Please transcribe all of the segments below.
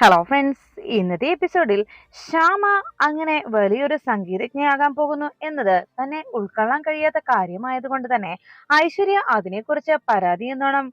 Hello friends ഇന്നത്തെ എപ്പിസോഡിൽ ശ്യാമ അങ്ങനെ വലിയൊരു സംഗീതജ്ഞയാകാൻ പോകുന്നു എന്നത് തന്നെ ഉൾക്കൊള്ളാൻ കഴിയാത്ത കാര്യമായതുകൊണ്ട് തന്നെ ഐശ്വര്യ അതിനെക്കുറിച്ച് പരാതി എന്നോണം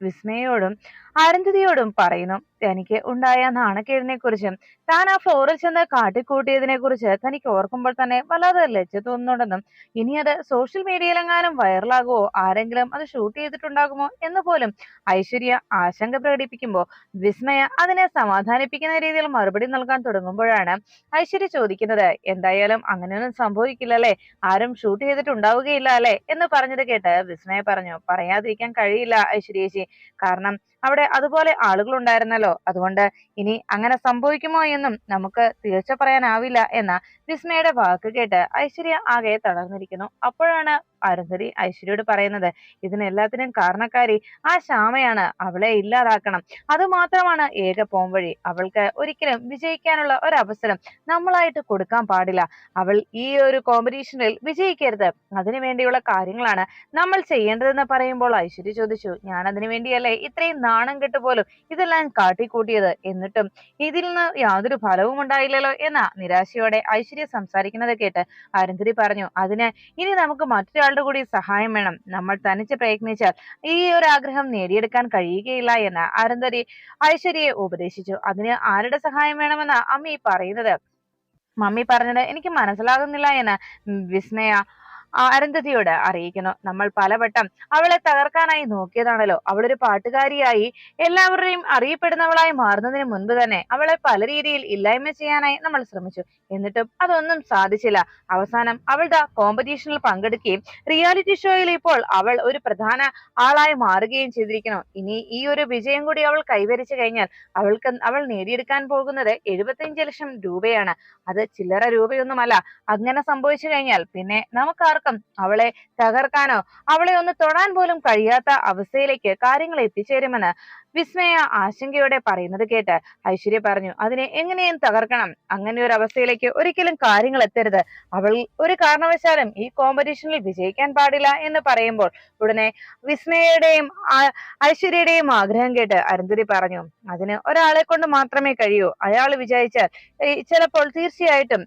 വിസ്മയോടും അരുന്ധതിയോടും പറയുന്നു തനിക്ക് ഉണ്ടായ നാണക്കേടിനെ കുറിച്ചും താൻ ആ ഫ്ലോറിൽ ചെന്ന് കാട്ടിക്കൂട്ടിയതിനെ കുറിച്ച് തനിക്ക് ഓർക്കുമ്പോൾ തന്നെ വല്ലാതെ ലജ്ജ തോന്നുന്നുണ്ടെന്നും ഇനി അത് സോഷ്യൽ മീഡിയയിലെങ്ങാനും വൈറലാകുമോ ആരെങ്കിലും അത് ഷൂട്ട് ചെയ്തിട്ടുണ്ടാകുമോ എന്ന് പോലും ഐശ്വര്യ ആശങ്ക പ്രകടിപ്പിക്കുമ്പോൾ വിസ്മയ അതിനെ സമാധാനിപ്പിക്കുന്ന രീതിയിൽ മറുപടി നൽകാൻ തുടങ്ങുമ്പോഴാണ് ഐശ്വര്യ ചോദിക്കുന്നത് എന്തായാലും അങ്ങനെയൊന്നും സംഭവിക്കില്ലല്ലേ? ആരും ഷൂട്ട് ചെയ്തിട്ടുണ്ടാവുകയില്ല അല്ലേ? എന്ന് പറഞ്ഞത് കേട്ട് വിസ്മയ പറഞ്ഞു പറയാതിരിക്കാൻ കഴിയില്ല ഐശ്വര്യേച്ചി. കാരണം അവിടെ അതുപോലെ ആളുകൾ ഉണ്ടായിരുന്നല്ലോ അതുകൊണ്ട് ഇനി അങ്ങനെ സംഭവിക്കുമോ എന്നും നമുക്ക് തീർച്ച പറയാനാവില്ല എന്ന വിസ്മയുടെ വാക്ക് കേട്ട് ഐശ്വര്യ ആകെ തളർന്നിരിക്കുന്നു. അപ്പോഴാണ് അരുന്ധതി ഐശ്വര്യോട് പറയുന്നത്. ഇതിനെല്ലാത്തിനും കാരണക്കാരി ആ ശ്യാമയാണ്. അവളെ ഇല്ലാതാക്കണം. അതുമാത്രമാണ് ഏക പോംവഴി അവൾക്ക് ഒരിക്കലും വിജയിക്കാനുള്ള ഒരു അവസരം നമ്മളായിട്ട് കൊടുക്കാൻ പാടില്ല. അവൾ ഈ ഒരു കോമ്പറ്റീഷനിൽ വിജയിക്കരുത്. അതിനു വേണ്ടിയുള്ള കാര്യങ്ങളാണ് നമ്മൾ ചെയ്യേണ്ടതെന്ന് പറയുമ്പോൾ ഐശ്വര്യ ചോദിച്ചു ഞാൻ അതിനു വേണ്ടിയല്ലേ ഇത്രയും നാണം കെട്ട് പോലും ഇതെല്ലാം കാട്ടിക്കൂട്ടിയത്? എന്നിട്ടും ഇതിൽ നിന്ന് യാതൊരു ഫലവും ഉണ്ടായില്ലല്ലോ എന്ന നിരാശയോടെ ഐശ്വര്യ സംസാരിക്കുന്നത് കേട്ട് അരുന്ധതി പറഞ്ഞു അതിന് ഇനി നമുക്ക് മറ്റൊരാളുടെ കൂടി സഹായം വേണം. നമ്മൾ തനിച്ച് പ്രയത്നിച്ചാൽ ഈ ഒരു ആഗ്രഹം നേടിയെടുക്കാൻ കഴിയുകയില്ല എന്ന് അരുന്ധതി ഐശ്വര്യയെ ഉപദേശിച്ചു. അതിന് ആരുടെ സഹായം വേണമെന്ന് അമ്മി പറയുന്നത്? മമ്മി പറഞ്ഞത് എനിക്ക് മനസ്സിലാകുന്നില്ല എന്ന്. വിസ്മയ അരുന്ധതിയോട് അറിയിക്കുന്നു. നമ്മൾ പലവട്ടം അവളെ തകർക്കാനായി നോക്കിയതാണല്ലോ. അവളൊരു പാട്ടുകാരിയായി എല്ലാവരുടെയും അറിയപ്പെടുന്നവളായി മാറുന്നതിന് മുൻപ് തന്നെ അവളെ പല രീതിയിൽ ഇല്ലായ്മ ചെയ്യാനായി നമ്മൾ ശ്രമിച്ചു. എന്നിട്ടും അതൊന്നും സാധിച്ചില്ല. അവസാനം അവളുടെ കോമ്പറ്റീഷനിൽ പങ്കെടുക്കുകയും റിയാലിറ്റി ഷോയിൽ ഇപ്പോൾ അവൾ ഒരു പ്രധാന ആളായി മാറുകയും ചെയ്തിരിക്കുന്നു. ഇനി ഈ ഒരു വിജയം കൂടി അവൾ കൈവരിച്ചു കഴിഞ്ഞാൽ അവൾക്ക് അവൾ നേടിയെടുക്കാൻ പോകുന്നത് എഴുപത്തിയഞ്ച് ലക്ഷം രൂപയാണ്. അത് ചില്ലറ രൂപയൊന്നുമല്ല. അങ്ങനെ സംഭവിച്ചു കഴിഞ്ഞാൽ പിന്നെ നമുക്കാർക്കും അവളെ തകർക്കാനോ അവളെ ഒന്ന് തൊടാൻ പോലും കഴിയാത്ത അവസ്ഥയിലേക്ക് കാര്യങ്ങൾ എത്തിച്ചേരുമെന്ന് വിസ്മയ ആശങ്കയോടെ പറയുന്നത് കേട്ട് ഐശ്വര്യ പറഞ്ഞു അതിനെ എങ്ങനെയും തകർക്കണം. അങ്ങനെ ഒരു അവസ്ഥയിലേക്ക് ഒരിക്കലും കാര്യങ്ങൾ എത്തരുത്. അവൾ ഒരു കാരണവശാലും ഈ കോമ്പറ്റീഷനിൽ വിജയിക്കാൻ പാടില്ല എന്ന് പറയുമ്പോൾ ഉടനെ വിസ്മയയുടെയും ഐശ്വര്യയുടെയും ആഗ്രഹം കേട്ട് അരുന്ധതി പറഞ്ഞു അതിന് ഒരാളെ കൊണ്ട് മാത്രമേ കഴിയൂ. അയാൾ വിചാരിച്ചാൽ ചിലപ്പോൾ തീർച്ചയായിട്ടും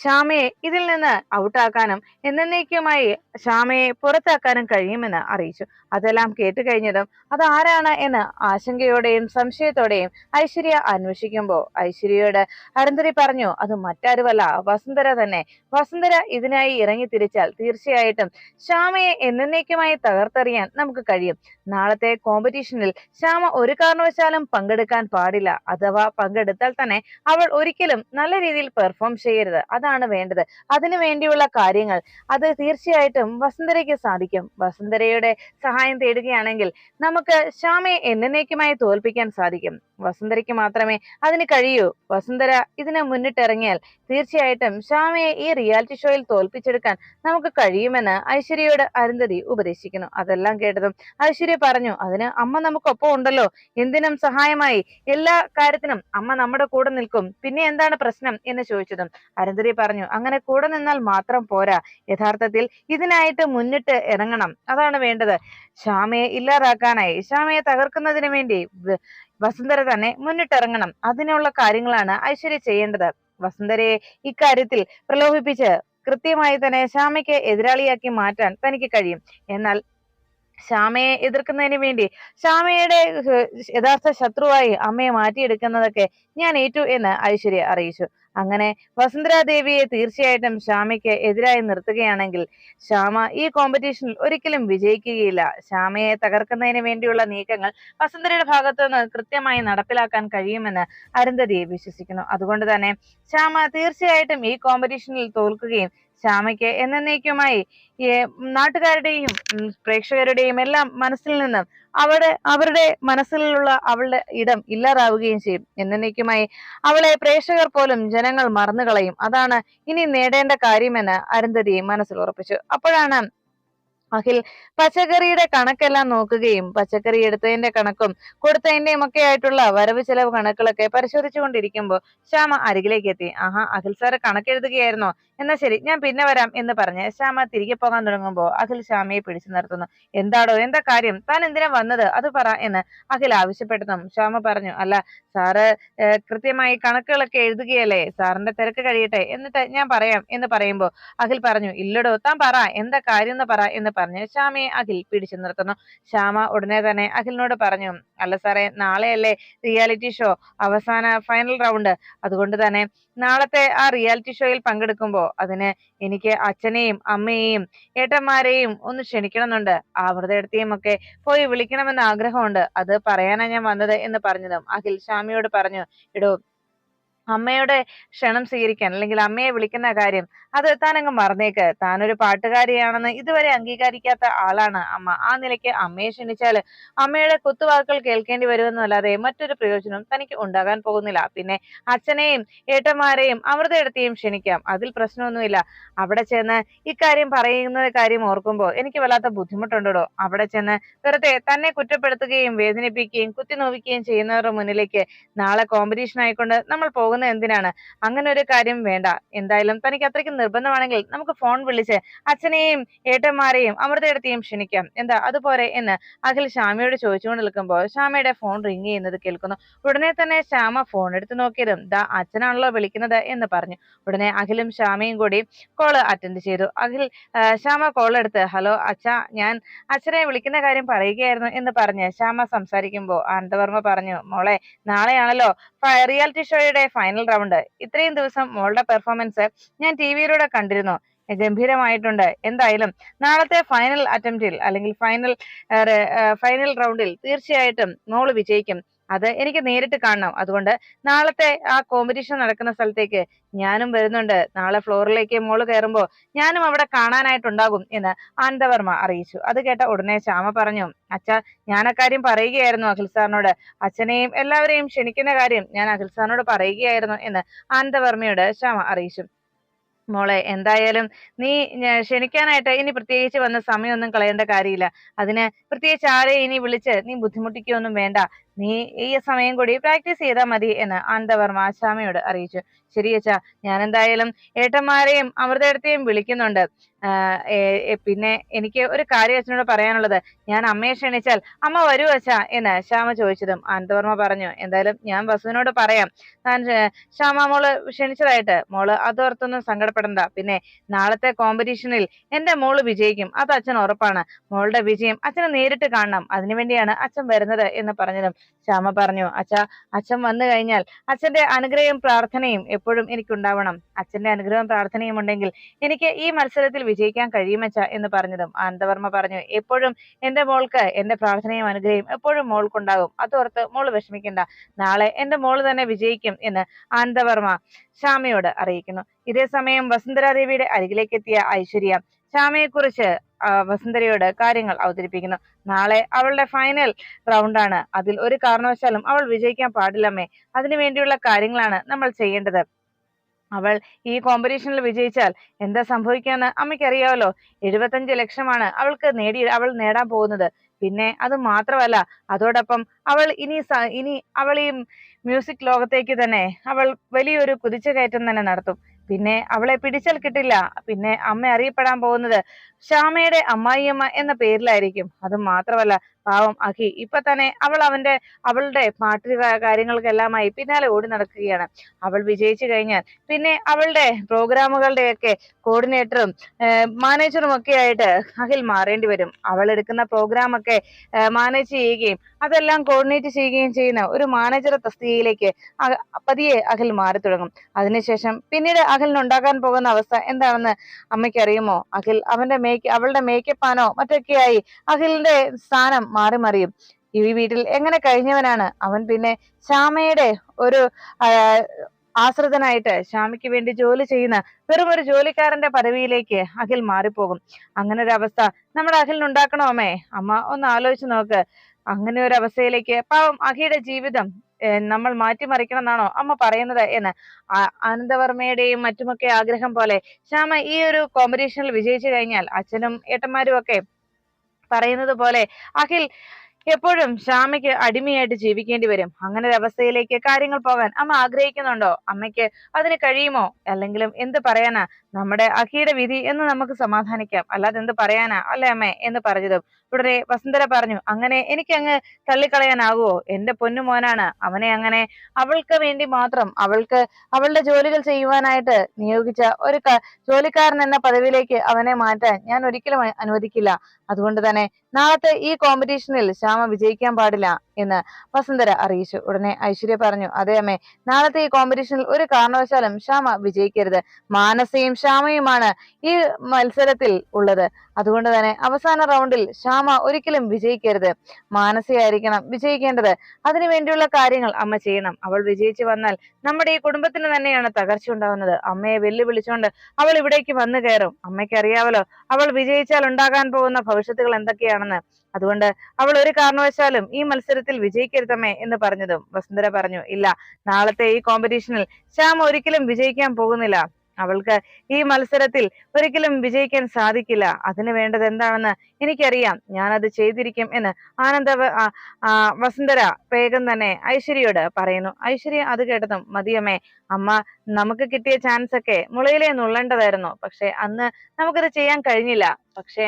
ശ്യാമയെ ഇതിൽ നിന്ന് ഔട്ടാക്കാനും എന്നേക്കുമായി ശ്യാമയെ പുറത്താക്കാനും കഴിയുമെന്ന് അറിയിച്ചു. അതെല്ലാം കേട്ട് കഴിഞ്ഞതും അത് ആരാണ് എന്ന് ആശങ്കയോടെയും സംശയത്തോടെയും ഐശ്വര്യ അന്വേഷിക്കുമ്പോൾ ഐശ്വര്യയോട് അരന്തരി പറഞ്ഞു അത് മറ്റാരുമല്ല വസുന്ധര തന്നെ. വസുന്ധര ഇതിനായി ഇറങ്ങി തിരിച്ചാൽ തീർച്ചയായിട്ടും ശ്യാമയെ എന്നേക്കുമായി തകർത്തെറിയാൻ നമുക്ക് കഴിയും. നാളത്തെ കോമ്പറ്റീഷനിൽ ശ്യാമ ഒരു കാരണവശാലും പങ്കെടുക്കാൻ പാടില്ല. അഥവാ പങ്കെടുത്താൽ തന്നെ അവൾ ഒരിക്കലും നല്ല രീതിയിൽ പെർഫോം ചെയ്യരുത്. അതാണ് വേണ്ടത്. അതിനു വേണ്ടിയുള്ള കാര്യങ്ങൾ. അത് തീർച്ചയായിട്ടും വസുന്ധരയ്ക്ക് സാധിക്കും. വസുന്ധരയുടെ സഹായം തേടുകയാണെങ്കിൽ നമുക്ക് ശ്യാമയെ എന്നേക്കുമായി തോൽപ്പിക്കാൻ സാധിക്കും. വസുന്ധരയ്ക്ക് മാത്രമേ അതിന് കഴിയൂ. വസുന്ധര ഇതിനെ മുന്നിട്ടിറങ്ങിയാൽ തീർച്ചയായിട്ടും ശ്യാമയെ ഈ റിയാലിറ്റി ഷോയിൽ തോൽപ്പിച്ചെടുക്കാൻ നമുക്ക് കഴിയുമെന്ന് ഐശ്വര്യയോട് അരുന്ധതി ഉപദേശിക്കുന്നു. അതെല്ലാം കേട്ടതും ഐശ്വര്യ പറഞ്ഞു അതിന് അമ്മ നമുക്കൊപ്പം ഉണ്ടല്ലോ. എന്തിനും സഹായമായി. എല്ലാ കാര്യത്തിനും അമ്മ നമ്മുടെ കൂടെ നിൽക്കും. പിന്നെ എന്താണ് പ്രശ്നം? എന്ന് ചോദിച്ചതും അരുന്ധതി പറഞ്ഞു അങ്ങനെ കൂടെ നിന്നാൽ മാത്രം പോരാ. യഥാർത്ഥത്തിൽ ഇതിനായിട്ട് മുന്നിട്ട് ഇറങ്ങണം. അതാണ് വേണ്ടത്. ശ്യാമയെ ഇല്ലാതാക്കാനായി. ശ്യാമയെ തകർക്കുന്നതിന് വേണ്ടി വസുന്ധര തന്നെ മുന്നിട്ടിറങ്ങണം. അതിനുള്ള കാര്യങ്ങളാണ് ഐശ്വര്യ ചെയ്യേണ്ടത്. വസുന്ധരയെ ഇക്കാര്യത്തിൽ പ്രലോഭിപ്പിച്ച് കൃത്യമായി തന്നെ ശ്യാമയ്ക്ക് എതിരാളിയാക്കി മാറ്റാൻ തനിക്ക് കഴിയും. എന്നാൽ ശ്യാമയെ എതിർക്കുന്നതിന് വേണ്ടി ശ്യാമയുടെ യഥാർത്ഥ ശത്രുവായി അമ്മയെ മാറ്റിയെടുക്കുന്നതൊക്കെ ഞാൻ ഏറ്റു എന്ന് ഐശ്വര്യ അറിയിച്ചു. അങ്ങനെ വസുന്ധരാദേവിയെ തീർച്ചയായിട്ടും ശ്യാമയ്ക്ക് എതിരായി നിർത്തുകയാണെങ്കിൽ ശ്യാമ ഈ കോമ്പറ്റീഷനിൽ ഒരിക്കലും വിജയിക്കുകയില്ല. ശ്യാമയെ തകർക്കുന്നതിന് വേണ്ടിയുള്ള നീക്കങ്ങൾ വസുന്ധരയുടെ ഭാഗത്തു നിന്ന് കൃത്യമായി നടപ്പിലാക്കാൻ കഴിയുമെന്ന് അരുന്ധതി വിശ്വസിക്കുന്നു. അതുകൊണ്ട് തന്നെ ശ്യാമ തീർച്ചയായിട്ടും ഈ കോമ്പറ്റീഷനിൽ തോൽക്കുകയും ശ്യാമയ്ക്ക് എന്നേക്കുമായി നാട്ടുകാരുടെയും പ്രേക്ഷകരുടെയും എല്ലാം മനസ്സിൽ നിന്ന് അവിടെ അവരുടെ മനസ്സിലുള്ള അവളുടെ ഇടം ഇല്ലാതാവുകയും ചെയ്യും. എന്നേക്കുമായി അവളെ പ്രേക്ഷകർ പോലും ജനങ്ങൾ മറന്നുകളയും അതാണ് ഇനി നേടേണ്ട കാര്യമെന്ന് അരുന്ധതി മനസ്സിൽ ഉറപ്പിച്ചു. അപ്പോഴാണ് അഖിൽ പച്ചക്കറിയുടെ കണക്കെല്ലാം നോക്കുകയും പച്ചക്കറി എടുത്തതിന്റെ കണക്കും കൊടുത്തതിന്റെയും ഒക്കെ ആയിട്ടുള്ള വരവ് ചെലവ് കണക്കുകളൊക്കെ പരിശോധിച്ചു കൊണ്ടിരിക്കുമ്പോൾ ശ്യാമ അരികിലേക്ക് എത്തി. ആഹാ അഖിൽ സാറ് കണക്കെഴുതുകയായിരുന്നോ? എന്നാ ശരി ഞാൻ പിന്നെ വരാം എന്ന് പറഞ്ഞ് ശ്യാമ തിരികെ പോകാൻ തുടങ്ങുമ്പോൾ അഖിൽ ശ്യാമയെ പിടിച്ചു നിർത്തുന്നു. എന്താടോ എന്താ കാര്യം? താൻ എന്തിനാ വന്നത്? അത് പറ എന്ന് അഖിൽ ആവശ്യപ്പെടുന്നു ശ്യാമ പറഞ്ഞു അല്ല സാറ് കൃത്യമായി കണക്കുകളൊക്കെ എഴുതുകയല്ലേ? സാറിന്റെ തിരക്ക് കഴിയട്ടെ. എന്നിട്ട് ഞാൻ പറയാം എന്ന് പറയുമ്പോൾ അഖിൽ പറഞ്ഞു ഇല്ലടോ താൻ പറ എന്താ കാര്യം എന്ന് പറ എന്ന് പറഞ്ഞ് ശ്യാമയെ അഖിൽ പിടിച്ചു നിർത്തുന്നു. ശ്യാമ ഉടനെ തന്നെ അഖിലിനോട് പറഞ്ഞു അല്ല സാറേ നാളെയല്ലേ റിയാലിറ്റി ഷോ അവസാന ഫൈനൽ റൗണ്ട്. അതുകൊണ്ട് തന്നെ നാളത്തെ ആ റിയാലിറ്റി ഷോയിൽ പങ്കെടുക്കുമ്പോൾ അതിന് എനിക്ക് അച്ഛനെയും അമ്മയെയും ഏട്ടന്മാരെയും ഒന്ന് ക്ഷണിക്കണമെന്നുണ്ട്. ആവൃതയെടുത്തിയും ഒക്കെ പോയി വിളിക്കണമെന്ന് ആഗ്രഹമുണ്ട്. അത് പറയാനാ ഞാൻ വന്നത് എന്ന് പറഞ്ഞതും. അഖിൽ ഷാമിയോട് പറഞ്ഞു ഇടോ അമ്മയുടെ ക്ഷണം സ്വീകരിക്കാൻ അല്ലെങ്കിൽ അമ്മയെ വിളിക്കുന്ന കാര്യം അത് താനങ്ങ് മറന്നേക്ക്. താനൊരു പാട്ടുകാരിയാണെന്ന് ഇതുവരെ അംഗീകരിക്കാത്ത ആളാണ് അമ്മ. ആ നിലയ്ക്ക് അമ്മയെ ക്ഷണിച്ചാൽ അമ്മയുടെ കുത്തുവാക്കുകൾ കേൾക്കേണ്ടി വരുമെന്നല്ലാതെ മറ്റൊരു പ്രയോജനം തനിക്ക് ഉണ്ടാകാൻ പോകുന്നില്ല. പിന്നെ അച്ഛനെയും ഏട്ടന്മാരെയും അമൃതയെടുത്തെയും ക്ഷണിക്കാം. അതിൽ പ്രശ്നമൊന്നുമില്ല. അവിടെ ചെന്ന് ഇക്കാര്യം പറയുന്ന കാര്യം ഓർക്കുമ്പോൾ എനിക്ക് വല്ലാത്ത ബുദ്ധിമുട്ടുണ്ടോ അവിടെ ചെന്ന് വെറുതെ തന്നെ കുറ്റപ്പെടുത്തുകയും വേദനിപ്പിക്കുകയും കുത്തിനോവിക്കുകയും ചെയ്യുന്നവരുടെ മുന്നിലേക്ക് നാളെ കോമ്പറ്റീഷൻ ആയിക്കൊണ്ട് നമ്മൾ പോകുന്നത് എന്തിനാണ്? അങ്ങനെ ഒരു കാര്യം വേണ്ട. എന്തായാലും തനിക്ക് അത്രയ്ക്ക് നിർബന്ധമാണെങ്കിൽ നമുക്ക് ഫോൺ വിളിച്ച് അച്ഛനെയും ഏട്ടന്മാരെയും അമൃതയിടത്തെയും ക്ഷണിക്കാം. എന്താ? അതുപോലെ എന്ന് അഖിൽ ശ്യാമയോട് ചോദിച്ചുകൊണ്ട് നിൽക്കുമ്പോൾ ശ്യാമയുടെ ഫോൺ റിങ് ചെയ്യുന്നത് കേൾക്കുന്നു. ഉടനെ തന്നെ ശ്യാമ ഫോൺ എടുത്ത് നോക്കിയതും ദാ അച്ഛനാണല്ലോ വിളിക്കുന്നത് എന്ന് പറഞ്ഞു. ഉടനെ അഖിലും ശ്യാമയും കൂടി കോൾ അറ്റൻഡ് ചെയ്തു. അഖിൽ ശ്യാമ കോൾ എടുത്ത് ഹലോ അച്ഛ ഞാൻ അച്ഛനെ വിളിക്കുന്ന കാര്യം പറയുകയായിരുന്നു എന്ന് പറഞ്ഞ് ശ്യാമ സംസാരിക്കുമ്പോൾ ആനന്ദവർമ്മ പറഞ്ഞു മോളെ നാളെയാണല്ലോ റിയാലിറ്റി ഷോയുടെ ഫൈനൽ റൗണ്ട് ഇത്രയും ദിവസം മോളുടെ പെർഫോമൻസ് ഞാൻ ടി വിയിലൂടെ കണ്ടിരുന്നു. ഗംഭീരമായിട്ടുണ്ട്. എന്തായാലും നാളത്തെ ഫൈനൽ അറ്റംപ്റ്റിൽ അല്ലെങ്കിൽ ഫൈനൽ ഫൈനൽ റൗണ്ടിൽ തീർച്ചയായിട്ടും മോൾ വിജയിക്കും. അത് എനിക്ക് നേരിട്ട് കാണണം. അതുകൊണ്ട് നാളത്തെ ആ കോമ്പറ്റീഷൻ നടക്കുന്ന സ്ഥലത്തേക്ക് ഞാനും വരുന്നുണ്ട്. നാളെ ഫ്ലോറിലേക്ക് മോൾ കയറുമ്പോൾ ഞാനും അവിടെ കാണാനായിട്ടുണ്ടാകും എന്ന് ആനന്ദവർമ്മ അറിയിച്ചു. അത് കേട്ട ഉടനെ ശ്യാമ പറഞ്ഞു അച്ഛ ഞാൻ അക്കാര്യം പറയുകയായിരുന്നു അഖിൽ സാറിനോട്. അച്ഛനെയും എല്ലാവരെയും ക്ഷണിക്കുന്ന കാര്യം ഞാൻ അഖിൽ സാറിനോട് പറയുകയായിരുന്നു എന്ന് ആനന്ദവർമ്മയോട് ശ്യാമ അറിയിച്ചു. മോളെ എന്തായാലും നീ ക്ഷണിക്കാനായിട്ട് ഇനി പ്രത്യേകിച്ച് വന്ന സമയമൊന്നും കളയേണ്ട കാര്യമില്ല. അതിന് പ്രത്യേകിച്ച് ആരെയും ഇനി വിളിച്ച് നീ ബുദ്ധിമുട്ടിക്കുകയൊന്നും വേണ്ട. നീ ഈ സമയം കൂടി പ്രാക്ടീസ് ചെയ്താൽ മതി എന്ന് ആനന്ദവർമ്മ ശ്യാമയോട് അറിയിച്ചു. ശരി അച്ഛാ ഞാൻ എന്തായാലും ഏട്ടന്മാരെയും അമൃതേടത്തെയും വിളിക്കുന്നുണ്ട്. പിന്നെ എനിക്ക് ഒരു കാര്യം അച്ഛനോട് പറയാനുള്ളത്. ഞാൻ അമ്മയെ ക്ഷണിച്ചാൽ അമ്മ വരൂ അച്ഛാ എന്ന് ശ്യാമ ചോദിച്ചതും ആനന്ദവർമ്മ പറഞ്ഞു. എന്തായാലും ഞാൻ വസുവിനോട് പറയാം. താൻ ശ്യാമ മോൾ ക്ഷണിച്ചതായിട്ട്. മോൾ അതോർത്തൊന്നും സങ്കടപ്പെടണ്ട. പിന്നെ നാളത്തെ കോമ്പറ്റീഷനിൽ എന്റെ മോൾ വിജയിക്കും. അത് അച്ഛൻ ഉറപ്പാണ്. മോളുടെ വിജയം അച്ഛനെ നേരിട്ട് കാണണം. അതിനുവേണ്ടിയാണ് അച്ഛൻ വരുന്നത് എന്ന് പറഞ്ഞതും ശ്യാമ പറഞ്ഞു അച്ഛ അച്ഛൻ വന്നു കഴിഞ്ഞാൽ അച്ഛന്റെ അനുഗ്രഹം പ്രാർത്ഥനയും എപ്പോഴും എനിക്കുണ്ടാവണം. അച്ഛന്റെ അനുഗ്രഹം പ്രാർത്ഥനയും ഉണ്ടെങ്കിൽ എനിക്ക് ഈ മത്സരത്തിൽ വിജയിക്കാൻ കഴിയുമച്ച എന്ന് പറഞ്ഞതും ആനന്ദവർമ്മ പറഞ്ഞു. എപ്പോഴും എന്റെ മോൾക്ക് എന്റെ പ്രാർത്ഥനയും അനുഗ്രഹം എപ്പോഴും മോൾക്കുണ്ടാകും. അതോർത്ത് മോൾ വിഷമിക്കണ്ട. നാളെ എന്റെ മോൾ തന്നെ വിജയിക്കും എന്ന് ആനന്ദവർമ്മ ശ്യാമയോട് അറിയിക്കുന്നു. ഇതേ സമയം വസുന്ധരാദേവിയുടെ അരികിലേക്ക് എത്തിയ ഐശ്വര്യ ശ്യാമയെക്കുറിച്ച് വസുന്ധരയോട് കാര്യങ്ങൾ അവതരിപ്പിക്കുന്നു. നാളെ അവളുടെ ഫൈനൽ റൗണ്ടാണ് അതിൽ ഒരു കാരണവശാലും അവൾ വിജയിക്കാൻ പാടില്ലമ്മേ. അതിനു വേണ്ടിയുള്ള കാര്യങ്ങളാണ് നമ്മൾ ചെയ്യേണ്ടത്. അവൾ ഈ കോമ്പറ്റീഷനിൽ വിജയിച്ചാൽ എന്താ സംഭവിക്കാന്ന് അമ്മയ്ക്കറിയാമല്ലോ എഴുപത്തഞ്ച് ലക്ഷമാണ് അവൾക്ക് നേടി അവൾ നേടാൻ പോകുന്നത്. പിന്നെ അത് മാത്രമല്ല അതോടൊപ്പം അവൾ ഇനി ഇനി അവൾ ഈ മ്യൂസിക് ലോകത്തേക്ക് തന്നെ അവൾ വലിയൊരു കുതിച്ചുകയറ്റം തന്നെ നടത്തും. പിന്നെ അവളെ പിടിച്ചാൽ കിട്ടില്ല. പിന്നെ അമ്മ അറിയപ്പെടാൻ പോകുന്നത് ശ്യാമയുടെ അമ്മായിയമ്മ എന്ന പേരിലായിരിക്കും. അത് മാത്രമല്ല പാവം അഖി. ഇപ്പൊ തന്നെ അവൾ അവന്റെ അവളുടെ പാട്ട് കാ- കാര്യങ്ങൾക്കെല്ലാമായി പിന്നാലെ ഓടി നടക്കുകയാണ്. അവൾ വിജയിച്ചു കഴിഞ്ഞാൽ പിന്നെ അവളുടെ പ്രോഗ്രാമുകളുടെയൊക്കെ കോർഡിനേറ്ററും മാനേജറും ഒക്കെ ആയിട്ട് അഖിൽ മാറേണ്ടി വരും. അവൾ എടുക്കുന്ന പ്രോഗ്രാം ഒക്കെ മാനേജ് ചെയ്യുകയും അതെല്ലാം കോർഡിനേറ്റ് ചെയ്യുകയും ചെയ്യുന്ന ഒരു മാനേജർ തസ്തികയിലേക്ക് പതിയെ അഖിൽ മാറി തുടങ്ങും. അതിനുശേഷം പിന്നീട് അഖിലിന് ഉണ്ടാകാൻ പോകുന്ന അവസ്ഥ എന്താണെന്ന് അമ്മയ്ക്ക് അറിയുമോ അഖിൽ അവന്റെ മേക്ക് അവളുടെ മേക്കപ്പ് ആണോ? മറ്റൊക്കെയായി അഖിലിന്റെ സ്ഥാനം മാറി മറിയും. ഈ വീട്ടിൽ എങ്ങനെ കഴിഞ്ഞവനാണ്? അവൻ പിന്നെ ശ്യാമയുടെ ഒരു ആശ്രിതനായിട്ട് ശ്യാമയ്ക്ക് വേണ്ടി ജോലി ചെയ്യുന്ന വെറും ഒരു ജോലിക്കാരന്റെ പദവിയിലേക്ക് അഖിൽ മാറിപ്പോകും. അങ്ങനെ ഒരു അവസ്ഥ നമ്മുടെ അഖിലിന് ഉണ്ടാക്കണോ അമ്മേ? അമ്മ ഒന്ന് ആലോചിച്ച് നോക്ക്. അങ്ങനെ ഒരു അവസ്ഥയിലേക്ക് പാവം അഖിയുടെ ജീവിതം നമ്മൾ മാറ്റിമറിക്കണം എന്നാണോ അമ്മ പറയുന്നത് എന്ന്. ആനന്ദവർമ്മയുടെയും മറ്റുമൊക്കെ ആഗ്രഹം പോലെ ശ്യാമ ഈ ഒരു കോമ്പറ്റീഷനിൽ വിജയിച്ചു കഴിഞ്ഞാൽ അച്ഛനും ഏട്ടന്മാരും ഒക്കെ പറയുന്നത് പോലെ അഖിൽ എപ്പോഴും ശ്യാമയ്ക്ക് അടിമയായിട്ട് ജീവിക്കേണ്ടി വരും. അങ്ങനെ ഒരു അവസ്ഥയിലേക്ക് കാര്യങ്ങൾ പോകാൻ അമ്മ ആഗ്രഹിക്കുന്നുണ്ടോ? അമ്മയ്ക്ക് അതിന് കഴിയുമോ? അല്ലെങ്കിലും എന്ത് പറയാനാ? നമ്മുടെ അഖിയുടെ വിധി എന്ന് നമുക്ക് സമാധാനിക്കാം. അല്ലാതെ എന്ത് പറയാനാ? അല്ലേ അമ്മേ? എന്ന് പറഞ്ഞതും. ഉടനെ വസുന്ധര പറഞ്ഞു അങ്ങനെ എനിക്ക് അങ്ങ് തള്ളിക്കളയാനാകുമോ എന്റെ പൊന്നു മോനാണ്. അവനെ അങ്ങനെ അവൾക്ക് വേണ്ടി മാത്രം അവൾക്ക് അവളുടെ ജോലികൾ ചെയ്യുവാനായിട്ട് നിയോഗിച്ച ഒരു ജോലിക്കാരൻ എന്ന പദവിയിലേക്ക് അവനെ മാറ്റാൻ ഞാൻ ഒരിക്കലും അനുവദിക്കില്ല. അതുകൊണ്ട് തന്നെ നാളത്തെ ഈ കോമ്പറ്റീഷനിൽ ശ്യാമ വിജയിക്കാൻ പാടില്ല എന്ന് വസുന്ധര അറിയിച്ചു. ഉടനെ ഐശ്വര്യ പറഞ്ഞു അതെ അമ്മേ നാളത്തെ ഈ കോമ്പറ്റീഷനിൽ ഒരു കാരണവശാലും ശ്യാമ വിജയിക്കരുത്. മാനസയും ശ്യാമയുമാണ് ഈ മത്സരത്തിൽ ഉള്ളത്. അതുകൊണ്ട് തന്നെ അവസാന റൗണ്ടിൽ ശ്യാമ ഒരിക്കലും വിജയിക്കരുത്. മാനസികമായിരിക്കണം വിജയിക്കേണ്ടത്. അതിനു വേണ്ടിയുള്ള കാര്യങ്ങൾ അമ്മ ചെയ്യണം. അവൾ വിജയിച്ചു വന്നാൽ നമ്മുടെ ഈ കുടുംബത്തിന് തന്നെയാണ് തകർച്ച ഉണ്ടാവുന്നത് അമ്മയെ വെല്ലുവിളിച്ചുകൊണ്ട് അവൾ ഇവിടേക്ക് വന്നു കയറും. അമ്മയ്ക്ക് അറിയാവല്ലോ അവൾ വിജയിച്ചാൽ ഉണ്ടാകാൻ പോകുന്ന ഭവിഷ്യത്തുകൾ എന്തൊക്കെയാണെന്ന്. അതുകൊണ്ട് അവൾ ഒരു കാരണവശാലും ഈ മത്സരത്തിൽ വിജയിക്കരുതമ്മേ എന്ന് പറഞ്ഞതും വസുന്ധര പറഞ്ഞു. ഇല്ല നാളത്തെ ഈ കോമ്പറ്റീഷനിൽ ശ്യാമ ഒരിക്കലും വിജയിക്കാൻ പോകുന്നില്ല. അവൾക്ക് ഈ മത്സരത്തിൽ ഒരിക്കലും വിജയിക്കാൻ സാധിക്കില്ല. അതിന് വേണ്ടത് എന്താണെന്ന് എനിക്കറിയാം. ഞാനത് ചെയ്തിരിക്കും എന്ന് ആനന്ദ വസുന്ധര വേഗം തന്നെ ഐശ്വര്യയോട് പറയുന്നു. ഐശ്വര്യ അത് കേട്ടതും മതിയമ്മേ അമ്മ നമുക്ക് കിട്ടിയ ചാൻസ് ഒക്കെ മുളയിലേ നുള്ളേണ്ടതായിരുന്നു. പക്ഷെ അന്ന് നമുക്കത് ചെയ്യാൻ കഴിഞ്ഞില്ല. പക്ഷേ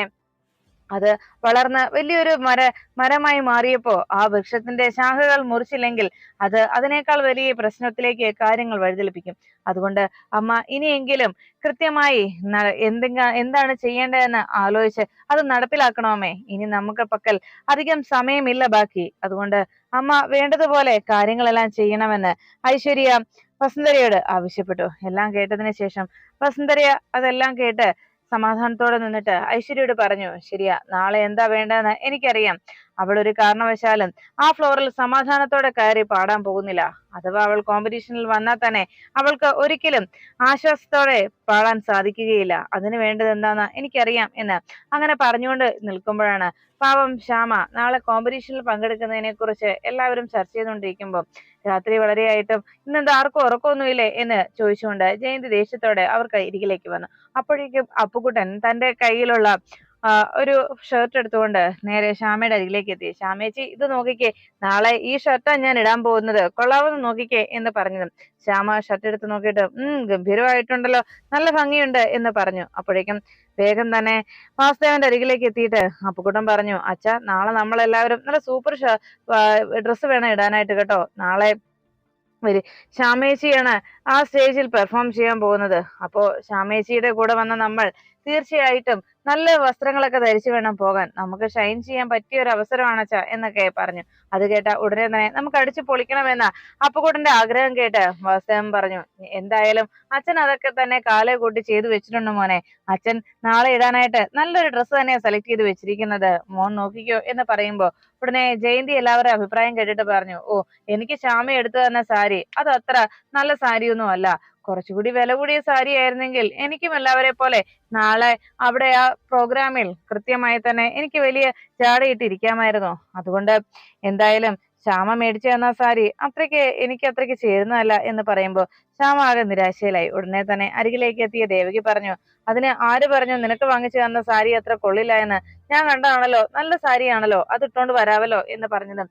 അത് വളർന്ന് വലിയൊരു മര മരമായി മാറിയപ്പോ ആ വൃക്ഷത്തിന്റെ ശാഖകൾ മുറിച്ചില്ലെങ്കിൽ അത് അതിനേക്കാൾ വലിയ പ്രശ്നത്തിലേക്ക് കാര്യങ്ങൾ വഴിതെളിപ്പിക്കും. അതുകൊണ്ട് അമ്മ ഇനിയെങ്കിലും കൃത്യമായി എന്തെങ്കിലും എന്താണ് ചെയ്യേണ്ടതെന്ന് ആലോചിച്ച് അത് നടപ്പിലാക്കണമേ. ഇനി നമുക്ക് പക്കൽ അധികം സമയമില്ല ബാക്കി. അതുകൊണ്ട് അമ്മ വേണ്ടതുപോലെ കാര്യങ്ങളെല്ലാം ചെയ്യണമെന്ന് ഐശ്വര്യ വസുന്ധരയോട് ആവശ്യപ്പെട്ടു. എല്ലാം കേട്ടതിന് ശേഷം വസുന്ധര അതെല്ലാം കേട്ട് സമാധാനത്തോടെ നിന്നിട്ട് ഐശ്വര്യയോട് പറഞ്ഞു ശരിയാ നാളെ എന്താ വേണ്ടതെന്ന് എനിക്കറിയാം. അവൾ ഒരു കാരണവശാലും ആ ഫ്ലോറിൽ സമാധാനത്തോടെ കയറി പാടാൻ പോകുന്നില്ല. അഥവാ അവൾ കോമ്പറ്റീഷനിൽ വന്നാൽ തന്നെ അവൾക്ക് ഒരിക്കലും ആശ്വാസത്തോടെ പാടാൻ സാധിക്കുകയില്ല. അതിന് വേണ്ടത് എന്താന്ന് എനിക്കറിയാം എന്ന് അങ്ങനെ പറഞ്ഞുകൊണ്ട് നിൽക്കുമ്പോഴാണ് പാവം ശ്യാമ നാളെ കോമ്പറ്റീഷനിൽ പങ്കെടുക്കുന്നതിനെ കുറിച്ച് എല്ലാവരും ചർച്ച ചെയ്തുകൊണ്ടിരിക്കുമ്പോൾ രാത്രി വളരെയായിട്ടും ഇന്നെന്താ ആർക്കും ഉറക്കമൊന്നുമില്ലേ എന്ന് ചോദിച്ചുകൊണ്ട് ജയന്തി ദേഷ്യത്തോടെ അവർക്ക് ഇരികിലേക്ക് വന്നു. അപ്പോഴേക്കും അപ്പുക്കുട്ടൻ തന്റെ കയ്യിലുള്ള ഒരു ഷർട്ട് എടുത്തുകൊണ്ട് നേരെ ശ്യാമയുടെ അരികിലേക്ക് എത്തി. ശ്യാമേച്ചി ഇത് നോക്കിക്കേ നാളെ ഈ ഷർട്ടാ ഞാൻ ഇടാൻ പോകുന്നത്. കൊള്ളാവുന്ന നോക്കിക്കേ എന്ന് പറഞ്ഞതും. ശ്യാമ ഷർട്ട് എടുത്ത് നോക്കിയിട്ട് ഉം ഗംഭീരമായിട്ടുണ്ടല്ലോ. നല്ല ഭംഗിയുണ്ട് എന്ന് പറഞ്ഞു. അപ്പോഴേക്കും വേഗം തന്നെ വാസുദേവന്റെ അരികിലേക്ക് എത്തിയിട്ട് അപ്പുക്കുട്ടൻ പറഞ്ഞു അച്ഛ നാളെ നമ്മളെല്ലാവരും നല്ല സൂപ്പർ ഡ്രസ്സ് വേണം ഇടാനായിട്ട് കേട്ടോ. നാളെ വരി. ശ്യാമേച്ചിയാണ് ആ സ്റ്റേജിൽ പെർഫോം ചെയ്യാൻ പോകുന്നത്. അപ്പോ ശ്യാമേച്ചിയുടെ കൂടെ വന്ന നമ്മൾ തീർച്ചയായിട്ടും നല്ല വസ്ത്രങ്ങളൊക്കെ ധരിച്ചു വേണം പോകാൻ. നമുക്ക് ഷൈൻ ചെയ്യാൻ പറ്റിയ ഒരു അവസരമാണ് അച്ഛ എന്നൊക്കെ പറഞ്ഞു. അത് കേട്ട ഉടനെ തന്നെ നമുക്ക് അടിച്ചു പൊളിക്കണമെന്ന അപ്പുകൂട്ടന്റെ ആഗ്രഹം കേട്ട് വാസ്തവം പറഞ്ഞു. എന്തായാലും അച്ഛൻ അതൊക്കെ തന്നെ കാലെ കൂട്ടി ചെയ്തു വെച്ചിട്ടുണ്ട് മോനെ. അച്ഛൻ നാളെ ഇടാനായിട്ട് നല്ലൊരു ഡ്രസ്സ് തന്നെയാണ് സെലക്ട് ചെയ്ത് വെച്ചിരിക്കുന്നത്. മോൻ നോക്കിക്കോ എന്ന് പറയുമ്പോ ഉടനെ ജയന്തി എല്ലാവരും അഭിപ്രായം കേട്ടിട്ട് പറഞ്ഞു ഓ എനിക്ക് ശ്യാമ എടുത്തു തന്ന സാരി. അത് അത്ര നല്ല സാരിയൊന്നും അല്ല. കുറച്ചുകൂടി വില കൂടിയ സാരി ആയിരുന്നെങ്കിൽ എനിക്കും എല്ലാവരെ പോലെ നാളെ അവിടെ ആ പ്രോഗ്രാമിൽ കൃത്യമായി തന്നെ എനിക്ക് വലിയ ചാടയിട്ടിരിക്കാമായിരുന്നു. അതുകൊണ്ട് എന്തായാലും ശ്യാമ മേടിച്ചു തന്ന സാരി അത്രയ്ക്ക് എനിക്ക് അത്രയ്ക്ക് ചേരുന്നതല്ല എന്ന് പറയുമ്പോൾ ശ്യാമ ആകെ നിരാശയിലായി. ഉടനെ തന്നെ അരികിലേക്ക് എത്തിയ ദേവകി പറഞ്ഞു അതിന് ആര് പറഞ്ഞു നിനക്ക് വാങ്ങിച്ചു തന്ന സാരി അത്ര കൊള്ളില്ല എന്ന്? ഞാൻ കണ്ടതാണല്ലോ നല്ല സാരിയാണല്ലോ അത് ഇട്ടോണ്ട് വരാവല്ലോ എന്ന് പറഞ്ഞതും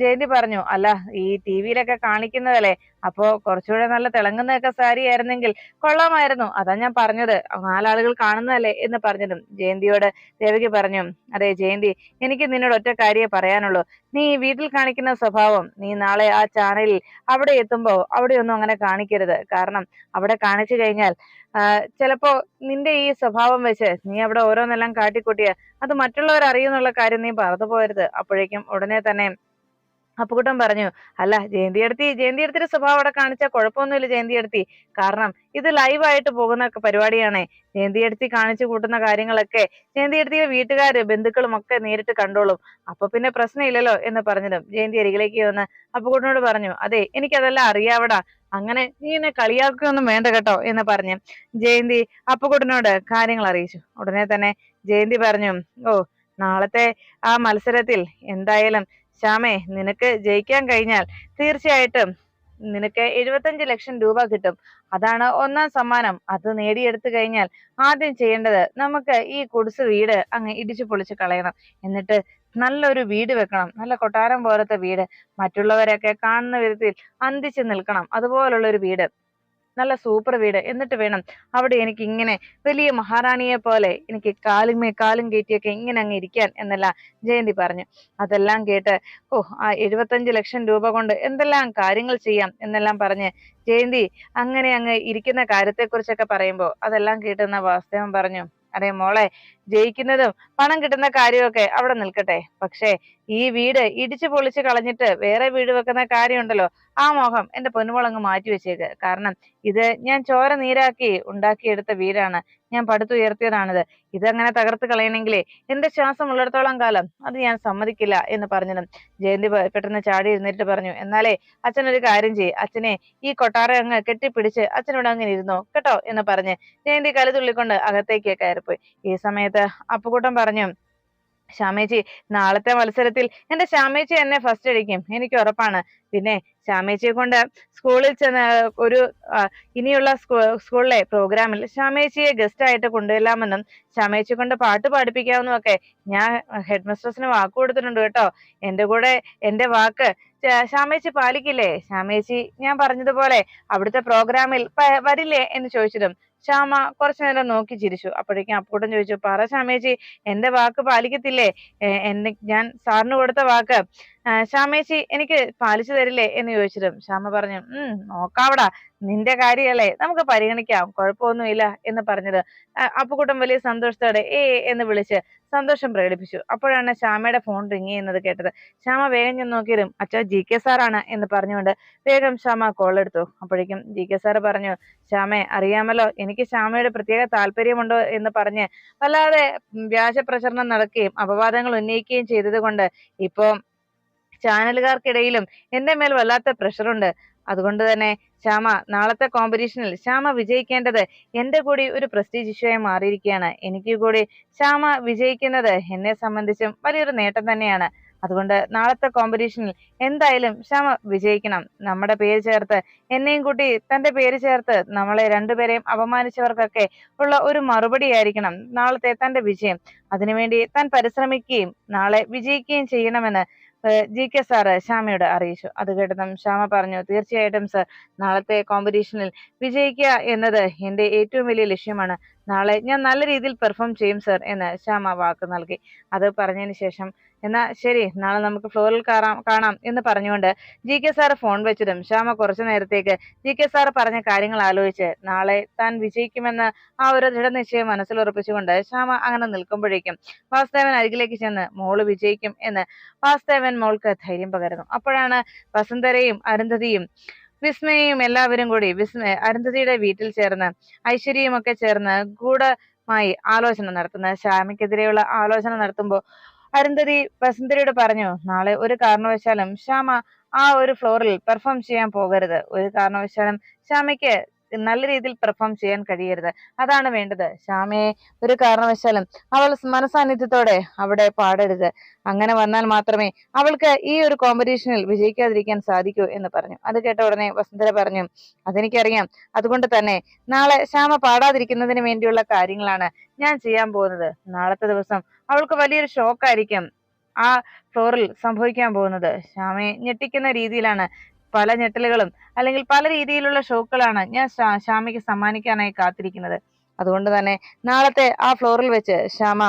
ജയന്തി പറഞ്ഞു അല്ല ഈ ടി വിയിലൊക്കെ കാണിക്കുന്നതല്ലേ അപ്പോ കുറച്ചുകൂടെ നല്ല തിളങ്ങുന്നതൊക്കെ സാരി ആയിരുന്നെങ്കിൽ കൊള്ളാമായിരുന്നു അതാ ഞാൻ പറഞ്ഞത്. നാലാളുകൾ കാണുന്നതല്ലേ എന്ന് പറഞ്ഞതും ജയന്തിയോട് ദേവകി പറഞ്ഞു അതെ ജയന്തി എനിക്ക് നിന്നോട് ഒറ്റ കാര്യേ പറയാനുള്ളൂ. നീ വീട്ടിൽ കാണിക്കുന്ന സ്വഭാവം നീ നാളെ ആ ചാനലിൽ അവിടെ എത്തുമ്പോ അവിടെ ഒന്നും അങ്ങനെ കാണിക്കരുത്. കാരണം അവിടെ കാണിച്ചു കഴിഞ്ഞാൽ ചിലപ്പോ നിന്റെ ഈ സ്വഭാവം വെച്ച് നീ അവിടെ ഓരോന്നെല്ലാം കാട്ടിക്കൂട്ടിയ അത് മറ്റുള്ളവർ അറിയുന്നുള്ള കാര്യം നീ പറഞ്ഞു പോരുത് അപ്പോഴേക്കും ഉടനെ തന്നെ അപ്പുകുട്ടൻ പറഞ്ഞു അല്ല ജയന്തി എടുത്തി ജയന്തി എടുത്തിന്റെ സ്വഭാവം അവിടെ കാണിച്ചാൽ കുഴപ്പമൊന്നുമില്ല ജയന്തി എടുത്തി കാരണം ഇത് ലൈവായിട്ട് പോകുന്ന പരിപാടിയാണ്. ജയന്തിയെടുത്തി കാണിച്ചു കൂട്ടുന്ന കാര്യങ്ങളൊക്കെ ജയന്തി എടുത്തിയെ വീട്ടുകാര് ബന്ധുക്കളും ഒക്കെ നേരിട്ട് കണ്ടോളും. അപ്പൊ പിന്നെ പ്രശ്നമില്ലല്ലോ എന്ന് പറഞ്ഞതും ജയന്തി അരികിലേക്ക് വന്ന് അപ്പുകുട്ടനോട് പറഞ്ഞു അതെ എനിക്കതെല്ലാം അറിയാവടാ. അങ്ങനെ നീ എന്നെ കളിയാക്കുകയൊന്നും വേണ്ട കേട്ടോ എന്ന് പറഞ്ഞു ജയന്തി അപ്പുകുട്ടനോട് കാര്യങ്ങൾ അറിയിച്ചു. ഉടനെ തന്നെ ജയന്തി പറഞ്ഞു ഓ നാളത്തെ ആ മത്സരത്തിൽ എന്തായാലും ശ്യാമേ നിനക്ക് ജയിക്കാൻ കഴിഞ്ഞാൽ തീർച്ചയായിട്ടും നിനക്ക് എഴുപത്തഞ്ച് ലക്ഷം രൂപ കിട്ടും. അതാണ് ഒന്നാം സമ്മാനം. അത് നേടിയെടുത്തു കഴിഞ്ഞാൽ ആദ്യം ചെയ്യേണ്ടത് നമുക്ക് ഈ കുടിസ് വീട് അങ്ങ് ഇടിച്ചു പൊളിച്ച് കളയണം. എന്നിട്ട് നല്ലൊരു വീട് വെക്കണം. നല്ല കൊട്ടാരം പോലത്തെ വീട്. മറ്റുള്ളവരൊക്കെ കാണുന്ന വിധത്തിൽ അന്തിച്ച് നിൽക്കണം. അതുപോലുള്ള ഒരു വീട്. നല്ല സൂപ്പർ വീട്. എന്നിട്ട് വേണം അവിടെ എനിക്ക് ഇങ്ങനെ വലിയ മഹാറാണിയെ പോലെ എനിക്ക് കാലുമേ കാലും കയറ്റിയൊക്കെ ഇങ്ങനെ അങ്ങ് ഇരിക്കാൻ എന്നല്ല ജയന്തി പറഞ്ഞു. അതെല്ലാം കേട്ട് ഓ ആ എഴുപത്തഞ്ച് ലക്ഷം രൂപ കൊണ്ട് എന്തെല്ലാം കാര്യങ്ങൾ ചെയ്യാം എന്നെല്ലാം പറഞ്ഞ് ജയന്തി അങ്ങനെ അങ്ങ് ഇരിക്കുന്ന കാര്യത്തെക്കുറിച്ചൊക്കെ പറയുമ്പോൾ അതെല്ലാം കേട്ടെന്ന വാസ്തവം പറഞ്ഞു അതെ മോളെ ജയിക്കുന്നതും പണം കിട്ടുന്ന കാര്യമൊക്കെ അവിടെ നിൽക്കട്ടെ. പക്ഷേ ഈ വീട് ഇടിച്ചു പൊളിച്ച് കളഞ്ഞിട്ട് വേറെ വീട് വെക്കുന്ന കാര്യമുണ്ടല്ലോ. ആ മോഹം എന്റെ പൊന്നുമോളങ്ങ് മാറ്റി വെച്ചേക്ക്. കാരണം ഇത് ഞാൻ ചോര നീരാക്കി ഉണ്ടാക്കിയെടുത്ത വീടാണ്. ഞാൻ പടുത്തുയർത്തിയതാണിത്. ഇതങ്ങനെ തകർത്ത് കളയണമെങ്കിലേ എന്റെ ശ്വാസം ഉള്ളിടത്തോളം കാലം അത് ഞാൻ സമ്മതിക്കില്ല എന്ന് പറഞ്ഞതും ജയന്തി പെട്ടെന്ന് ചാടി ഇരുന്നിട്ട് പറഞ്ഞു എന്നാലേ ഒരു കാര്യം ചെയ്യ്. അച്ഛനെ ഈ കൊട്ടാര അങ്ങ് കെട്ടിപ്പിടിച്ച് അച്ഛനോട് അങ്ങനെ ഇരുന്നോ കേട്ടോ? എന്ന് പറഞ്ഞ് ജയന്തി കലുതുള്ളിക്കൊണ്ട് അകത്തേക്ക് കയറിപ്പോയി. ഈ സമയത്ത് അപ്പുകുട്ടൻ പറഞ്ഞു ശ്യാമേച്ചി നാളത്തെ മത്സരത്തിൽ എന്റെ ശ്യാമേച്ചി എന്നെ ഫസ്റ്റ് അടിക്കും. എനിക്ക് ഉറപ്പാണ്. പിന്നെ ശ്യാമേച്ചിയെ കൊണ്ട് സ്കൂളിൽ ചെന്ന് ഒരു ഇനിയുള്ള സ്കൂളിലെ പ്രോഗ്രാമിൽ ശ്യാമേച്ചിയെ ഗസ്റ്റ് ആയിട്ട് കൊണ്ടുവരാമെന്നും ശ്യാമേച്ചിയെ കൊണ്ട് പാട്ട് പാടിപ്പിക്കാമെന്നും ഒക്കെ ഞാൻ ഹെഡ് മിസ്ട്രസിന് വാക്ക് കൊടുത്തിട്ടുണ്ട് കേട്ടോ. എന്റെ കൂടെ എന്റെ വാക്ക് ശ്യാമേച്ചി പാലിക്കില്ലേ? ശ്യാമേച്ചി ഞാൻ പറഞ്ഞതുപോലെ അവിടുത്തെ പ്രോഗ്രാമിൽ വരില്ലേ എന്ന് ചോദിച്ചതും ശ്യാമ കുറച്ചു നേരം നോക്കി ചിരിച്ചു. അപ്പോഴേക്കും അപ്പൂട്ടൻ ചോദിച്ചു പറ ശ്യാമേച്ചി എന്റെ വാക്ക് പാലിക്കത്തില്ലേ? എന്നെ ഞാൻ സാറിന് കൊടുത്ത വാക്ക്. ശ്യാമേച്ചി എനിക്ക് പാലിച്ചു തരില്ലേ എന്ന് ചോദിച്ചതും ശ്യാമ പറഞ്ഞു ഉം നോക്കാവടാ നിന്റെ കാര്യല്ലേ നമുക്ക് പരിഗണിക്കാം കുഴപ്പമൊന്നുമില്ല എന്ന് പറഞ്ഞത്. അപ്പുക്കുട്ടൻ വലിയ സന്തോഷത്തോടെ ഏ എന്ന് വിളിച്ച് സന്തോഷം പ്രകടിപ്പിച്ചു. അപ്പോഴാണ് ശ്യാമയുടെ ഫോൺ റിങ് ചെയ്യുന്നത് കേട്ടത്. ശ്യാമ വേഗം ഞാൻ നോക്കിയതും അച്ഛാ ജി കെ സാറാണ് എന്ന് പറഞ്ഞുകൊണ്ട് വേഗം ശ്യാമ കോൾ എടുത്തു. അപ്പോഴേക്കും ജി കെ സാറ് പറഞ്ഞു ശ്യാമേ അറിയാമല്ലോ എനിക്ക് ശ്യാമയുടെ പ്രത്യേക താല്പര്യമുണ്ടോ എന്ന് പറഞ്ഞ് വല്ലാതെ വ്യാജ പ്രചരണം നടക്കുകയും അപവാദങ്ങൾ ഉന്നയിക്കുകയും ചെയ്തത് കൊണ്ട് ഇപ്പോ ചാനലുകാർക്കിടയിലും എന്റെ മേൽ വല്ലാത്ത പ്രഷറുണ്ട് അതുകൊണ്ട് തന്നെ ശ്യാമ നാളത്തെ കോമ്പറ്റീഷനിൽ ശ്യാമ വിജയിക്കേണ്ടത് എന്റെ കൂടി ഒരു പ്രസ്റ്റീജ് ഇഷ്യൂ മാറിയിരിക്കുകയാണ്. എനിക്ക് കൂടി ശ്യാമ വിജയിക്കുന്നത് എന്നെ സംബന്ധിച്ചും വലിയൊരു നേട്ടം തന്നെയാണ്. അതുകൊണ്ട് നാളത്തെ കോമ്പറ്റീഷനിൽ എന്തായാലും ശ്യാമ വിജയിക്കണം. നമ്മുടെ പേര് ചേർത്ത് എന്നെയും കൂട്ടി തന്റെ പേര് ചേർത്ത് നമ്മളെ രണ്ടുപേരെയും അപമാനിച്ചവർക്കൊക്കെ ഉള്ള ഒരു മറുപടി ആയിരിക്കണം നാളത്തെ തന്റെ വിജയം. അതിനുവേണ്ടി താൻ പരിശ്രമിക്കുകയും നാളെ വിജയിക്കുകയും ചെയ്യണമെന്ന് ജി കെ സാറ് ശ്യാമയോട് അറിയിച്ചു. അത് കേട്ടതും ശ്യാമ പറഞ്ഞു തീർച്ചയായിട്ടും സർ നാളത്തെ കോമ്പറ്റീഷനിൽ വിജയിക്കുക എന്നത് എന്റെ ഏറ്റവും വലിയ ലക്ഷ്യമാണ്. നാളെ ഞാൻ നല്ല രീതിയിൽ പെർഫോം ചെയ്യും സർ എന്ന് ശ്യാമ വാക്ക് നൽകി. അത് പറഞ്ഞതിന് ശേഷം എന്നാ ശരി നാളെ നമുക്ക് ഫ്ലോറിൽ കാണാം കാണാം എന്ന് പറഞ്ഞുകൊണ്ട് ജി കെ സാറ് ഫോൺ വെച്ചതും ശ്യാമ കുറച്ചു നേരത്തേക്ക് ജി കെ സാറ് പറഞ്ഞ കാര്യങ്ങൾ ആലോചിച്ച് നാളെ താൻ വിജയിക്കുമെന്ന് ആ ഒരു ദൃഢനിശ്ചയം മനസ്സിൽ ഉറപ്പിച്ചുകൊണ്ട് ശ്യാമ അങ്ങനെ നിൽക്കുമ്പോഴേക്കും വാസുദേവൻ അരികിലേക്ക് ചെന്ന് മോൾ വിജയിക്കും എന്ന് വാസുദേവൻ മോൾക്ക് ധൈര്യം പകരുന്നു. അപ്പോഴാണ് വസുന്ധരയും അരുന്ധതിയും വിസ്മയയും എല്ലാവരും കൂടി വിസ്മയ അരുന്ധതിയുടെ വീട്ടിൽ ചേർന്ന് ഐശ്വര്യയും ഒക്കെ ചേർന്ന് ഗൂഢമായി ആലോചന നടത്തുന്നത്. ശ്യാമയ്ക്കെതിരെയുള്ള ആലോചന നടത്തുമ്പോൾ അരുന്ധതി വസുന്ധരയോട് പറഞ്ഞു നാളെ ഒരു കാരണവശാലും ശ്യാമ ആ ഒരു ഫ്ലോറിൽ പെർഫോം ചെയ്യാൻ പോകരുത്. ഒരു കാരണവശാലും ശ്യാമയ്ക്ക് നല്ല രീതിയിൽ പെർഫോം ചെയ്യാൻ കഴിയരുത്. അതാണ് വേണ്ടത്. ശ്യാമയെ ഒരു കാരണവശാലും അവൾ മനസാന്നിധ്യത്തോടെ അവിടെ പാടരുത്. അങ്ങനെ വന്നാൽ മാത്രമേ അവൾക്ക് ഈ ഒരു കോമ്പറ്റീഷനിൽ വിജയിക്കാതിരിക്കാൻ സാധിക്കൂ എന്ന് പറഞ്ഞു. അത് കേട്ട ഉടനെ വസുന്ധര പറഞ്ഞു അതെനിക്കറിയാം. അതുകൊണ്ട് തന്നെ നാളെ ശ്യാമ പാടാതിരിക്കുന്നതിന് വേണ്ടിയുള്ള കാര്യങ്ങളാണ് ഞാൻ ചെയ്യാൻ പോകുന്നത്. നാളത്തെ ദിവസം അവൾക്ക് വലിയൊരു ഷോക്കായിരിക്കും ആ ഫ്ലോറിൽ സംഭവിക്കാൻ പോകുന്നത്. ശ്യാമയെ ഞെട്ടിക്കുന്ന രീതിയിലാണ് പല ഞെട്ടലുകളും അല്ലെങ്കിൽ പല രീതിയിലുള്ള ഷോക്കുകളാണ് ഞാൻ ശ്യാ- ശ്യാമയ്ക്ക് സമ്മാനിക്കാനായി കാത്തിരിക്കുന്നത്. അതുകൊണ്ട് തന്നെ നാളത്തെ ആ ഫ്ലോറിൽ വെച്ച് ശ്യാമ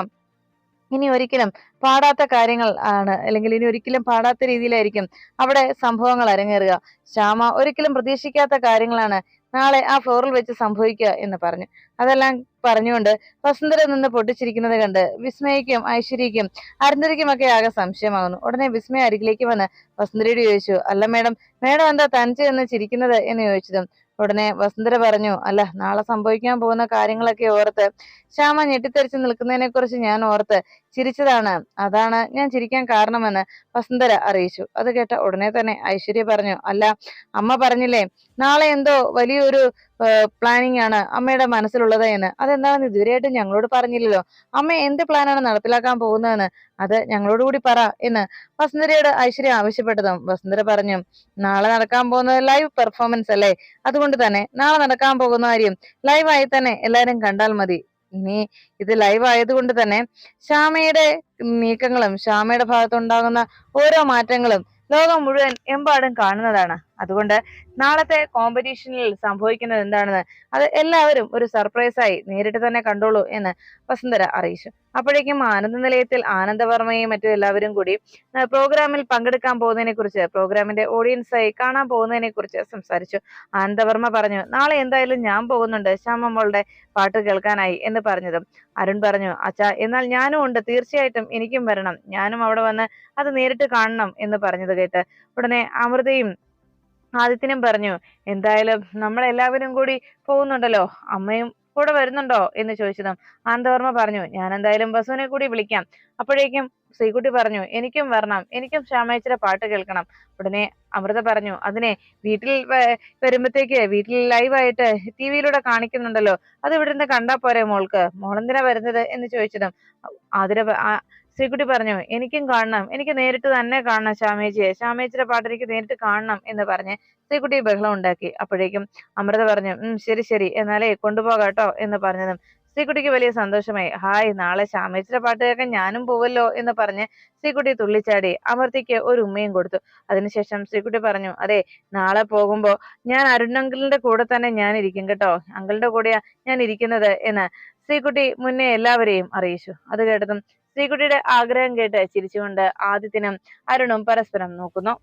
ഇനി ഒരിക്കലും പാടാത്ത കാര്യങ്ങൾ ആണ് അല്ലെങ്കിൽ ഇനി ഒരിക്കലും പാടാത്ത രീതിയിലായിരിക്കും അവിടെ സംഭവങ്ങൾ അരങ്ങേറുക. ശ്യാമ ഒരിക്കലും പ്രതീക്ഷിക്കാത്ത കാര്യങ്ങളാണ് നാളെ ആ ഫ്ലോറിൽ വെച്ച് സംഭവിക്കുക എന്ന് പറഞ്ഞു. അതെല്ലാം പറഞ്ഞുകൊണ്ട് വസുന്ധര നിന്ന് പൊട്ടിച്ചിരിക്കുന്നത് കണ്ട് വിസ്മയക്കും ഐശ്വര്യയ്ക്കും അരുന്ധതിക്കുമൊക്കെ ആകെ സംശയമാകുന്നു. ഉടനെ വിസ്മയ അരികിലേക്ക് വന്ന് വസുന്ധരയോട് ചോദിച്ചു അല്ല മേഡം മേഡം എന്താ തനിച്ച് എന്ന് ചിരിക്കുന്നത്? എന്ന് ചോദിച്ചതും ഉടനെ വസുന്ധര പറഞ്ഞു അല്ല നാളെ സംഭവിക്കാൻ പോകുന്ന കാര്യങ്ങളൊക്കെ ഓർത്ത് ശ്യാമ ഞെട്ടിത്തെറിച്ച് നിൽക്കുന്നതിനെ കുറിച്ച് ഞാൻ ഓർത്ത് ചിരിച്ചതാണ്. അതാണ് ഞാൻ ചിരിക്കാൻ കാരണമെന്ന് വസുന്ധര അറിയിച്ചു. അത് കേട്ട ഉടനെ തന്നെ ഐശ്വര്യ പറഞ്ഞു അല്ല അമ്മ പറഞ്ഞില്ലേ നാളെ എന്തോ വലിയൊരു പ്ലാനിങ് ആണ് അമ്മയുടെ മനസ്സിലുള്ളത് എന്ന്. അതെന്താണെന്ന് ഇതുവരെയായിട്ടും ഞങ്ങളോട് പറഞ്ഞില്ലല്ലോ. അമ്മ എന്ത് പ്ലാനാണ് നടപ്പിലാക്കാൻ പോകുന്നതെന്ന്? അത് ഞങ്ങളോട് കൂടി പറ എന്ന് വസുന്ധരയോട് ഐശ്വര്യ ആവശ്യപ്പെട്ടതും വസുന്ധര പറഞ്ഞു നാളെ നടക്കാൻ പോകുന്നത് ലൈവ് പെർഫോമൻസ് അല്ലേ? അതുകൊണ്ട് തന്നെ നാളെ നടക്കാൻ പോകുന്ന കാര്യം ലൈവായി തന്നെ എല്ലാവരും കണ്ടാൽ മതി. ഇനി ഇത് ലൈവ് ആയതുകൊണ്ട് തന്നെ ശ്യാമയുടെ നീക്കങ്ങളും ശ്യാമയുടെ ഭാഗത്തുണ്ടാകുന്ന ഓരോ മാറ്റങ്ങളും ലോകം മുഴുവൻ എമ്പാടും കാണുന്നതാണ്. അതുകൊണ്ട് നാളത്തെ കോമ്പറ്റീഷനിൽ സംഭവിക്കുന്നത് എന്താണെന്ന് അത് എല്ലാവരും ഒരു സർപ്രൈസായി നേരിട്ട് തന്നെ കണ്ടോളൂ എന്ന് വസുന്ധര അറിയിച്ചു. അപ്പോഴേക്കും ആനന്ദ നിലയത്തിൽ ആനന്ദവർമ്മയും മറ്റു എല്ലാവരും കൂടി പ്രോഗ്രാമിൽ പങ്കെടുക്കാൻ പോകുന്നതിനെ കുറിച്ച് പ്രോഗ്രാമിന്റെ ഓഡിയൻസായി കാണാൻ പോകുന്നതിനെ കുറിച്ച് സംസാരിച്ചു ആനന്ദവർമ്മ പറഞ്ഞു നാളെ എന്തായാലും ഞാൻ പോകുന്നുണ്ട് ശ്യാമമ്മളുടെ പാട്ട് കേൾക്കാനായി എന്ന് പറഞ്ഞതും അരുൺ പറഞ്ഞു അച്ഛാ എന്നാൽ ഞാനും ഉണ്ട് തീർച്ചയായിട്ടും എനിക്കും വരണം. ഞാനും അവിടെ വന്ന് അത് നേരിട്ട് കാണണം എന്ന് പറഞ്ഞത് കേട്ട് ഉടനെ അമൃതയും ആദിത്യനും പറഞ്ഞു എന്തായാലും നമ്മളെല്ലാവരും കൂടി പോകുന്നുണ്ടല്ലോ. അമ്മയും കൂടെ വരുന്നുണ്ടോ? എന്ന് ചോദിച്ചതും ആനന്ദവർമ്മ പറഞ്ഞു ഞാൻ എന്തായാലും ബസുവിനെ കൂടി വിളിക്കാം. അപ്പോഴേക്കും ശ്രീകുട്ടി പറഞ്ഞു എനിക്കും വരണം. എനിക്കും ശ്യാമേച്ചിയുടെ പാട്ട് കേൾക്കണം. ഉടനെ അമൃത പറഞ്ഞു അതിനെ വീട്ടിൽ വരുമ്പത്തേക്ക് വീട്ടിൽ ലൈവായിട്ട് ടി വിയിലൂടെ കാണിക്കുന്നുണ്ടല്ലോ. അത് ഇവിടുന്ന് കണ്ടാ പോരെ മോൾക്ക്? മോളെന്തിനാ വരുന്നത്? എന്ന് ചോദിച്ചതും ആതിര ശ്രീകുട്ടി പറഞ്ഞു എനിക്കും കാണണം. എനിക്ക് നേരിട്ട് തന്നെ കാണണം ശ്യാമേജിയെ ശ്യാമേജിയുടെ പാട്ട് എനിക്ക് നേരിട്ട് കാണണം എന്ന് പറഞ്ഞ് ശ്രീകുട്ടി ബഹളം ഉണ്ടാക്കി. അപ്പോഴേക്കും അമൃത പറഞ്ഞു ഉം ശരി ശരി. എന്നാലേ കൊണ്ടുപോകാട്ടോ എന്ന് പറഞ്ഞതും ശ്രീകുട്ടിക്ക് വലിയ സന്തോഷമായി. ഹായ് നാളെ ശ്യാമേച്ചിയുടെ പാട്ട് കേൾക്കാൻ ഞാനും പോവല്ലോ എന്ന് പറഞ്ഞ് ശ്രീകുട്ടി തുള്ളിച്ചാടി. അമൃതിക്ക് ഒരു ഉമ്മയും കൊടുത്തു. അതിനുശേഷം ശ്രീകുട്ടി പറഞ്ഞു അതെ നാളെ പോകുമ്പോ ഞാൻ അരുൺ അങ്കിളിന്റെ കൂടെ തന്നെ ഞാൻ ഇരിക്കും കേട്ടോ. അങ്കിളിന്റെ കൂടെയാ ഞാൻ ഇരിക്കുന്നത് എന്ന് ശ്രീകുട്ടി മുന്നേ എല്ലാവരെയും അറിയിച്ചു. അത് കേട്ടതും ശ്രീകുട്ടിയുടെ ആഗ്രഹം കേട്ട് ചിരിച്ചുകൊണ്ട് ആദിത്യനും അരുണും പരസ്പരം നോക്കുന്നു.